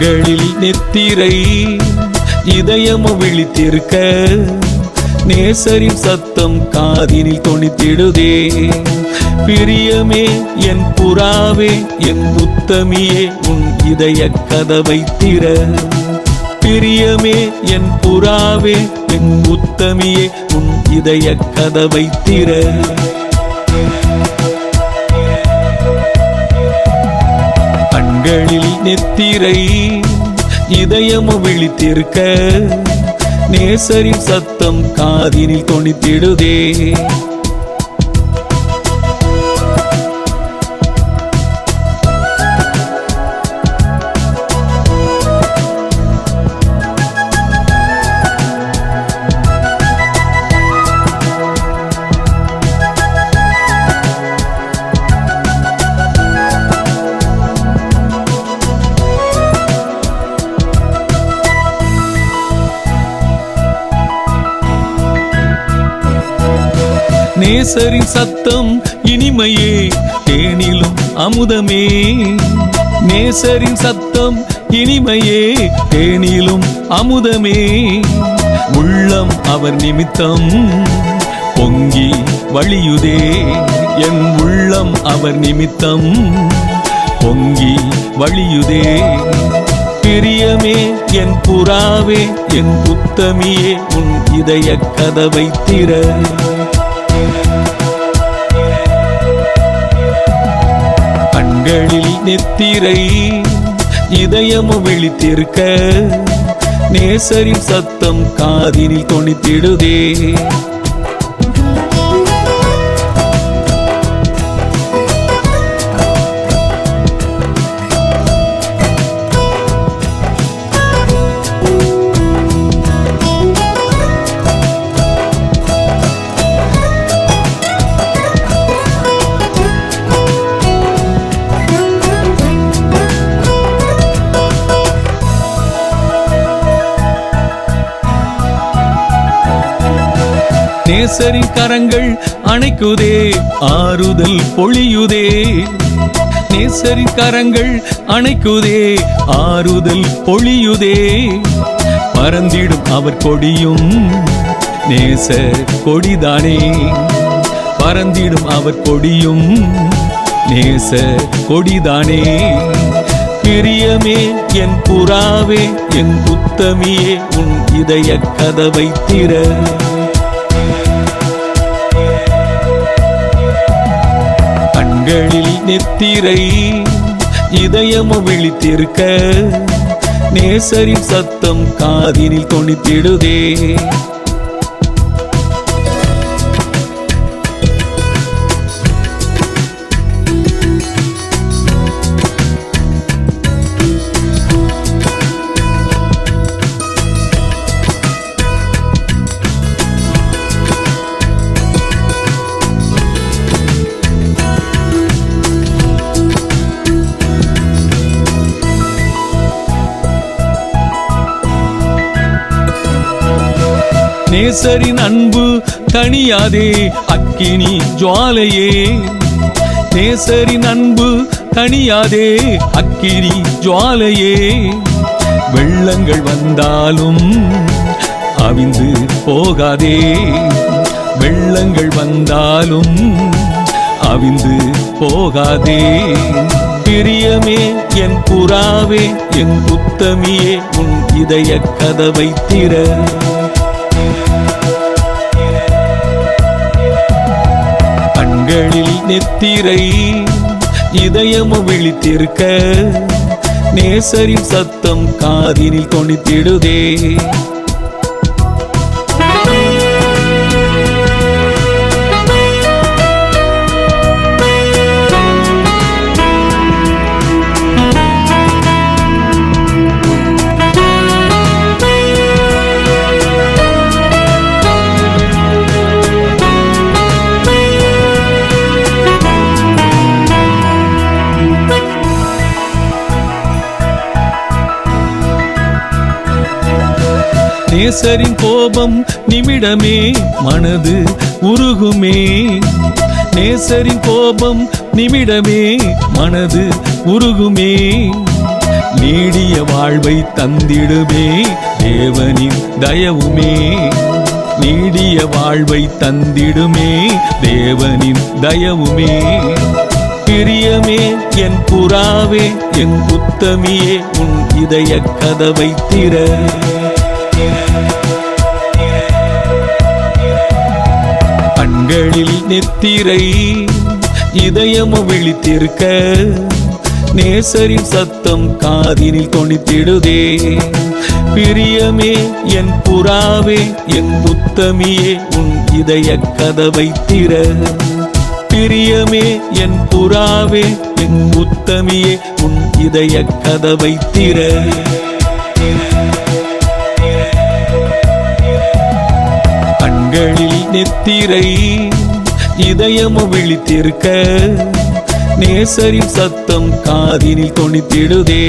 கண்களில் நெத்திரை இதயமு விழித்திருக்க நேசரின் சத்தம் காதினில் தொனித்திடுதே. பிரியமே என் புறாவே என் உத்தமியே உன் இதய கதவை திற. பிரியமே என் புறாவே என் உத்தமியே உன் இதய கதவை திற. கண்களில் நெத்திரை இதயமு விழித்திருக்க நேசரின் சத்தம் காதினில் தொணித்திடுதே நேசரின் சத்தம் இனிமையே தேனிலும் அமுதமே. நேசரின் சத்தம் இனிமையே தேனிலும் அமுதமே. உள்ளம் அவர் நிமித்தம் பொங்கி வழியுதே. என் உள்ளம் அவர் நிமித்தம் பொங்கி வழியுதே. பிரியமே என் புறாவே என் புத்தமியே உன் இதய கதவை திற. கண்களில் நெத்திரை இதயமும் விழித்திருக்க நேசரின் சத்தம் காதினில் தொனித்திடுதே. நேசரின் கரங்கள் அணைக்குதே ஆறுதல் பொழியுதே. நேசரின் கரங்கள் அணைக்குதே ஆறுதல் பொழியுதே. பறந்திடும் அவர் கொடியும் நேச கொடிதானே. பறந்திடும் அவர் கொடியும் நேச கொடிதானே. பிரியமே என் புறாவே என் புத்தமியே உன் இதய கதவை திற. கண்களில் நெத்திரை இதயமும் விழித்திருக்க நேசரின் சத்தம் காதினில் தொணித்திடுதே நேசரின் அன்பு தணியாதே அக்கினி ஜுவாலையே. நேசரின் அன்பு தணியாதே அக்கினி ஜுவாலையே. வெள்ளங்கள் வந்தாலும் அவிந்து போகாதே. வெள்ளங்கள் வந்தாலும் அவிந்து போகாதே. பிரியமே என் புறாவே என் புத்தமியே உன் இதய கதவை திற. நெத்திரை இதயமும் விழித்திருக்க நேசரின் சத்தம் காதினில் தொனித்திடுதே நேசரின் கோபம் நிமிடமே மனது உருகுமே. நேசரின் கோபம் நிமிடமே மனது உருகுமே. நீடிய வாழ்வை தந்திடுமே தேவனின் தயவுமே. நீடிய வாழ்வை தந்திடுமே தேவனின் தயவுமே. பிரியமே என் புறாவே என் புத்தமியே உன் இதய கதவை திற. கண்களில் நெத்திரை இதயமும் விழித்திருக்க நேசரின் சத்தம் காதினில் தொனித்திடுதே. பிரியமே என் புறாவே என் புத்தமியே உன் இதய கதவை திற. பிரியமே என் புறாவே என் புத்தமியே உன் இதய கதவை திற. கண்களில் நெத்திரை இதயமும் விழித்திருக்க நேசரின் சத்தம் காதினில் தொணித்திடுதே